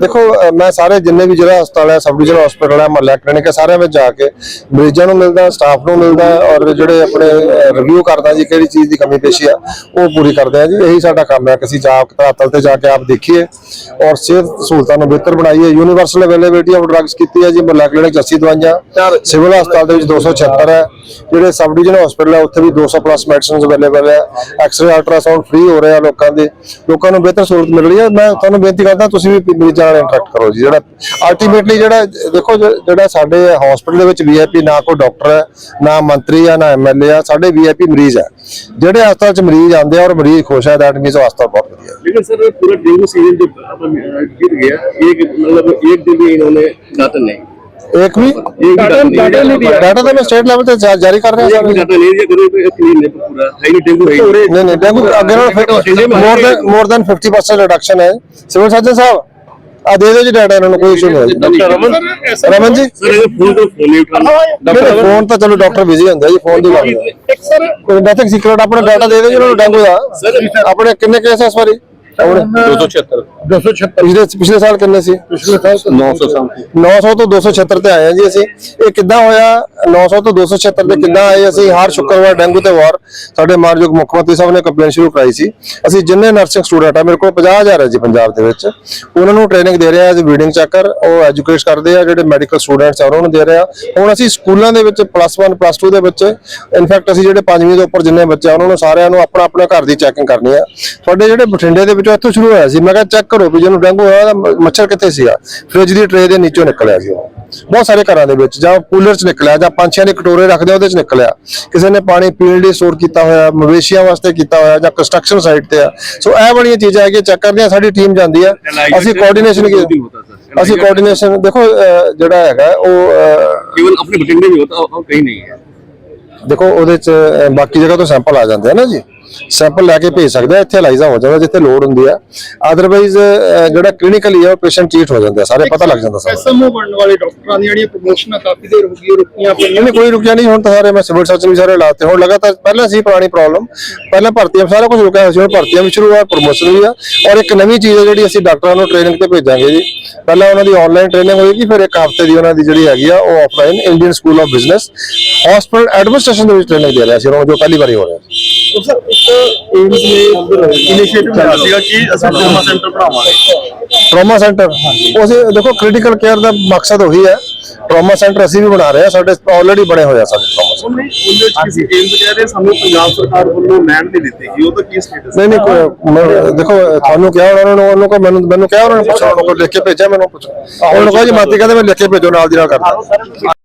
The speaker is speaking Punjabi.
ਦੇਖੋ ਮੈਂ ਸਾਰੇ ਜਿੰਨੇ ਵੀ ਜ਼ਿਲ੍ਹਾ ਹਸਪਤਾਲ ਹੈ ਸਬ ਡਿਵੀਜ਼ਨ ਹਸਪਤਾਲ ਹੈ ਮਹੱਲਾ ਕਲੀਨਿਕ ਹੈ ਸਾਰਿਆਂ ਵਿੱਚ ਜਾ ਕੇ ਮਰੀਜ਼ਾਂ ਨੂੰ ਮਿਲਦਾ ਸਟਾਫ ਨੂੰ ਮਿਲਦਾ ਔਰ ਜਿਹੜੇ ਆਪਣੇ ਰਿਵਿਊ ਕਰਦਾ ਜੀ ਕਿਹੜੀ ਚੀਜ਼ ਦੀ ਕਮੀ ਪੇਸ਼ੀ ਆ ਉਹ ਪੂਰੀ ਕਰਦੇ ਆ ਜੀ। ਇਹੀ ਸਾਡਾ ਕੰਮ ਹੈ ਕਿ ਅਸੀਂ ਜਾ ਧਰਾਤਲ ਤੇ ਜਾ ਕੇ ਆਪ ਦੇਖੀਏ ਔਰ ਸਿਹਤ ਸਹੂਲਤਾਂ ਨੂੰ ਬਿਹਤਰ ਬਣਾਈਏ। ਯੂਨੀਵਰਸਲ ਅਵੇਲੇਬਿਲਿਟੀ ਆਫ ਡਰੱਗਸ ਕੀਤੀ ਹੈ ਜੀ ਮਹੱਲਾ ਕਲੀਨਿਕ 'ਚ 80 ਦਵਾਈਆਂ ਸਿਵਲ ਹਸਪਤਾਲ ਦੇ ਵਿੱਚ 276 ਹੈ। ਜਿਹੜੇ ਸਬ ਡਿਵੀਜ਼ਨ ਹਸਪਤਾਲ ਹੈ ਉੱਥੇ ਵੀ 200 ਪਲੱਸ ਮੈਡੀਸਿਨਸ ਅਵੇਲੇਬਲ ਹੈ। ਐਕਸ-ਰੇ ਅਲਟਰਾਸਾਊਂਡ ਫ੍ਰੀ ਹੋ ਰਿਹਾ ਲੋਕਾਂ ਦੇ। ਲੋਕਾਂ ਨੂੰ ਬਿਹਤਰ ਸਹੂਲਤ ਮਿਲ ਰਹੀ ਹੈ। ਮੈਂ ਤੁਹਾਨੂੰ ਬੇਨਤੀ ਕਰਦਾ, ਤੁਸੀਂ ਵੀ ਮੇਰੇ ਨਾਲ ਕੰਟੈਕਟ ਕਰੋ ਜੀ। ਜਿਹੜਾ ਅਲਟੀਮੇਟਲੀ ਜਿਹੜਾ, ਦੇਖੋ ਜਿਹੜਾ ਸਾਡੇ ਹਸਪੀਟਲ ਦੇ ਵਿੱਚ ਵੀਆਈਪੀ ਨਾ ਕੋਈ ਡਾਕਟਰ ਹੈ, ਨਾ ਮੰਤਰੀ ਆ, ਨਾ ਐਮਐਲਏ ਆ, ਸਾਡੇ ਵੀਆਈਪੀ ਮਰੀਜ਼ ਆ ਜਿਹੜੇ ਹਸਪਤਾਲ ਚ ਮਰੀਜ਼ ਆਉਂਦੇ ਆ ਔਰ ਮਰੀਜ਼ ਖੁਸ਼ ਆ ਦੈਟ ਮੀਨਸ ਹਸਪਤਾਲ ਬਹੁਤ ਵਧੀਆ। ਲੇਕਿਨ ਸਰ ਪੂਰਾ ਡੇਂਗੂ ਸੀਜ਼ਨ ਜੋ ਗਿਰ ਗਿਆ ਇੱਕ ਮਤਲਬ ਇੱਕ ਦਿਨ ਵੀ ਇਹਨਾਂ ਨੇ ਦਾਤਨ ਨਹੀਂ। एक भी दातन नहीं दिया ਡਾਟਾ ਤਾਂ ਮੈਂ ਸਟੇਟ ਲੈਵਲ ਤੇ ਜਾ- ਜਾਰੀ ਕਰ ਰਿਹਾ एक भी ਸਰ दातन नहीं दिया करो तो क्लीन है पूरा है नहीं डेंगू है ही नहीं। ਨਹੀਂ ਨਹੀਂ ਡੇਂਗੂ ਅੱਗੇ ਨਾਲ more than more than 50% reduction ਹੈ ਸਿਵਲ ਸਰਜਨ ਸਾਹਿਬ ਆ ਦੇ ਦਿਓ ਜੀ ਡਾਟਾ ਇਹਨਾਂ ਨੂੰ ਕੋਈ ਇਸ਼ੂ ਨਹੀਂ ਹੈ ਜੀ ਰਮਨ ਜੀ सर अगर फोन तो फोन नहीं उठाना ਫੋਨ ਤਾਂ ਚਲੋ ਡਾਕਟਰ ਬਿਜ਼ੀ ਹੁੰਦੇ ਆ ਜੀ ਫੋਨ ਦੀ ਗੱਲ ਹੈ एक सर ਕੋਈ ਨਥਿੰਗ ਸੀਕ੍ਰੇਟ ਆਪਣਾ ਡਾਟਾ ਦੇ ਦਿਓ ਜੀ ਉਹਨਾਂ ਨੂੰ ਡੇਂਗੂ ਦਾ ਆਪਣੇ ਕਿੰਨੇ ਕੇਸ ਇਸ ਵਾਰੀ ਪਿਛਲੇ ਪਿਛਲੇ ਸਾਲ ਕਿੰਨੇ ਸੀ? ਪਿਛਲੇ 900 ਤੋਂ 276 ਤੇ ਆਏ ਆ ਜੀ ਅਸੀਂ। ਇਹ ਕਿੱਦਾਂ ਹੋਇਆ? 900 ਤੋਂ 276 ਤੇ ਕਿੱਦਾਂ ਆਏ ਅਸੀਂ? ਹਰ ਸ਼ੁੱਕਰਵਾਰ ਡੈਂਗੂ ਤੇ ਵਾਰ। ਸਾਡੇ ਮਾਨਯੋਗ ਮੁੱਖ ਮੰਤਰੀ ਸਾਹਿਬ ਨੇ ਕੰਪਲੇਨ ਸ਼ੁਰੂ ਕਰਾਈ ਸੀ। ਅਸੀਂ ਜਿੰਨੇ ਨਰਸਿੰਗ ਸਟੂਡੈਂਟ ਆ ਮੇਰੇ ਕੋਲ 50000 ਹੈ ਜੀ ਪੰਜਾਬ ਦੇ ਵਿੱਚ। ਉਹਨਾਂ ਨੂੰ ਟ੍ਰੇਨਿੰਗ ਦੇ ਰਹੇ ਆ ਵੀਡਿੰਗ ਚੈੱਕਰ ਉਹ ਐਜੂਕੇਟ ਕਰਦੇ ਆ ਜਿਹੜੇ ਮੈਡੀਕਲ ਸਟੂਡੈਂਟਸ ਆ ਉਹਨਾਂ ਨੂੰ ਦੇ ਰਹੇ ਆ। ਹੁਣ ਅਸੀਂ ਸਕੂਲਾਂ ਦੇ ਵਿੱਚ ਪਲੱਸ 1 ਪਲੱਸ 2 ਦੇ ਬੱਚੇ ਇਨਫੈਕਟ ਅਸੀਂ ਜਿਹੜੇ ਪੰਜਵੀਂ ਦੇ ਉੱਪਰ ਜਿੰਨੇ ਬੱਚੇ ਆ ਉਹਨਾਂ ਨੂੰ ਸਾਰਿਆਂ ਨੂੰ ਆਪਣਾ ਆਪਣਾ ਘਰ ਦੀ ਚੈਕਿੰਗ ਕਰਨੀ ਆ। ਤੁਹਾਡੇ ਜਿਹੜੇ ਬਠਿੰਡੇ ਦੇ ਝੋਟਾ ਇੱਥੋਂ ਸ਼ੁਰੂ ਹੋਇਆ ਸੀ। ਮੈਂ ਕਿਹਾ ਚੈੱਕ ਕਰੋ ਵੀ ਜਿਹਨੂੰ ਡੈਂਗੂ ਹੋਇਆ ਮੱਛਰ ਕਿੱਥੇ ਸੀਗਾ? ਫ੍ਰਿਜ ਦੀ ਟ੍ਰੇ ਦੇ ਨੀਚੋਂ ਨਿਕਲਿਆ ਸੀ ਬਹੁਤ ਸਾਰੇ ਘਰਾਂ ਦੇ ਵਿੱਚ ਜਾਂ ਕੂਲਰ 'ਚ ਨਿਕਲਿਆ ਜਾਂ ਪੰਛੀਆਂ ਦੇ ਕਟੋਰੇ ਰੱਖਦੇ ਉਹਦੇ 'ਚ ਨਿਕਲਿਆ। ਕਿਸੇ ਨੇ ਪਾਣੀ ਪੀਣ ਲਈ ਸਟੋਰ ਕੀਤਾ ਹੋਇਆ ਮਵੇਸ਼ੀਆਂ ਵਾਸਤੇ ਕੀਤਾ ਹੋਇਆ ਜਾਂ ਕੰਸਟਰਕਸ਼ਨ ਸਾਈਟ ਤੇ ਆ। ਸੋ ਇਹ ਵਾਲੀਆਂ ਚੀਜ਼ਾਂ ਹੈਗੀਆਂ ਚੈੱਕ ਕਰਦੇ ਆ ਸਾਡੀ ਟੀਮ ਜਾਂਦੀ ਆ। ਅਸੀਂ ਕੋਆਰਡੀਨੇਸ਼ਨ ਕੀ ਅਸੀਂ ਕੋਆਰਡੀਨੇਸ਼ਨ ਦੇਖੋ ਜਿਹੜਾ ਹੈਗਾ ਉਹ ਕੇਵਲ ਆਪਣੇ ਬਟਿੰਡੇ ਨਹੀਂ ਹੁੰਦਾ ਉਹ ਕਹੀਂ ਨਹੀਂ ਹੈ। ਦੇਖੋ ਉਹਦੇ 'ਚ ਬਾਕੀ ਜਗ੍ਹਾ ਤੋਂ ਸੈਂਪਲ ਆ ਜਾਂਦੇ ਆ ਜੀ। ਸੈਂਪਲ ਲੈ ਕੇ ਭੇਜ ਸਕਦੇ ਆ ਇੱਥੇ ਅਲਾਈਜ਼ਾ ਹੋ ਜਾਂਦਾ ਜਿੱਥੇ ਲੋੜ ਹੁੰਦੀ ਆ। ਅਦਰਵਾਈਜ਼ ਜਿਹੜਾ ਕਲੀਨਿਕਲੀ ਆ ਪੇਸ਼ੈਂਟ ਟ੍ਰੀਟ ਹੋ ਜਾਂਦੇ ਆ ਸਾਰੇ ਪਤਾ ਲੱਗ ਜਾਂਦਾ ਸਾਰਾ। ਐਸਐਮਓ ਬਣਨ ਵਾਲੇ ਡਾਕਟਰਾਂ ਦੀਆਂ ਜਿਹੜੀਆਂ ਪ੍ਰਮੋਸ਼ਨਾਂ ਕਾਫੀ ਦੇਰ ਹੋ ਗਈ ਰੁਕੀਆਂ ਪਈਆਂ। ਨਹੀਂ ਕੋਈ ਰੁਕਿਆ ਨਹੀਂ ਹੁਣ ਤਾਂ ਸਾਰੇ ਮੈਂ ਸਿਵਲ ਸਰਜਨ ਵੀ ਸਾਰੇ ਲਾਤੇ ਹੁਣ ਲਗਾਤਾਰ ਪਹਿਲਾਂ ਸੀ ਪੁਰਾਣੀ ਪ੍ਰੋਬਲਮ ਪਹਿਲਾਂ ਭਰਤੀਆਂ ਸਾਰਾ ਕੁਝ ਰੁਕਿਆ ਹੋਇਆ ਸੀ ਹੁਣ ਭਰਤੀਆਂ ਵੀ ਸ਼ੁਰੂ ਹੋਇਆ ਪ੍ਰੋਮੋਸ਼ਨ ਵੀ ਆ ਔਰ ਇੱਕ ਨਵੀਂ ਚੀਜ਼ ਹੈ ਜਿਹੜੀ ਅਸੀਂ ਡਾਕਟਰਾਂ ਨੂੰ ਟ੍ਰੇਨਿੰਗ ਤੇ ਭੇਜਾਂਗੇ ਜੀ। ਪਹਿਲਾਂ ਉਹਨਾਂ ਦੀ ਆਨਲਾਈਨ ਟ੍ਰੇਨਿੰਗ ਹੋਏਗੀ ਫਿਰ ਇੱਕ ਹਫ਼ਤੇ ਦੀ ਉਹਨਾਂ ਦੀ ਜਿਹੜੀ ਹੈਗੀ ਆ ਉਹ offline Indian school of business hospital administration ਦੇ ਵਿੱਚ ਟ੍ਰੇਨਿੰਗ ਦੇ ਰਿਹਾ ਸੀ ਉਹਨਾਂ ਨੂੰ ਜੋ ਪਹਿਲੀ ਵਾਰੀ ਹੋ ਰਿਹਾ। ਸੀ ਸਰ ਏਮਸ ਨੇ ਇਨੀਸ਼ੀਏਟਿਵ ਲਿਆ ਸੀਗਾ ਕਿ ਅਸੀਂ ਟਰਾਮਾ ਸੈਂਟਰ ਬਣਾਵਾਂਗੇ। ਟਰਾਮਾ ਸੈਂਟਰ ਉਹ ਦੇਖੋ ਕ੍ਰਿਟੀਕਲ ਕੇਅਰ ਦਾ ਮਕਸਦ ਉਹੀ ਹੈ। ਟਰਾਮਾ ਸੈਂਟਰ ਅਸੀਂ ਵੀ ਬਣਾ ਰਹੇ ਹਾਂ ਸਾਡੇ ਆਲਰੇਡੀ ਬਣੇ ਹੋਏ ਆ ਸਾਡੇ ਟਰਾਮਾ ਉਹਨੇ ਉਹਦੇ ਵਿੱਚ ਕਿਸੇ ਏਮਸ ਕਹਿ ਰਹੇ ਸਾਨੂੰ ਪੰਜਾਬ ਸਰਕਾਰ ਵੱਲੋਂ ਲੈਂਡ ਨਹੀਂ ਦਿੱਤੀ ਗਈ। ਉਹਦਾ ਕੀ ਸਟੇਟਸ ਨਹੀਂ ਨਹੀਂ ਦੇਖੋ ਤੁਹਾਨੂੰ ਕਿਹਾ ਉਹਨਾਂ ਨੂੰ ਉਹਨੂੰ ਕੋ ਮੈਨੂੰ ਮੈਨੂੰ ਕਿਹਾ ਉਹਨਾਂ ਨੇ ਪੁੱਛੋ ਉਹਨਾਂ ਨੂੰ ਲਿਖ ਕੇ ਭੇਜਿਆ ਮੈਨੂੰ ਪੁੱਛੋ। ਉਹਨਾਂ ਜੀ ਮਾਤੀ ਕਹਿੰਦੇ ਮੈਂ ਲਿਖ ਕੇ ਭੇਜੋ ਨਾਲ ਦੀ ਨਾਲ ਕਰਦਾ।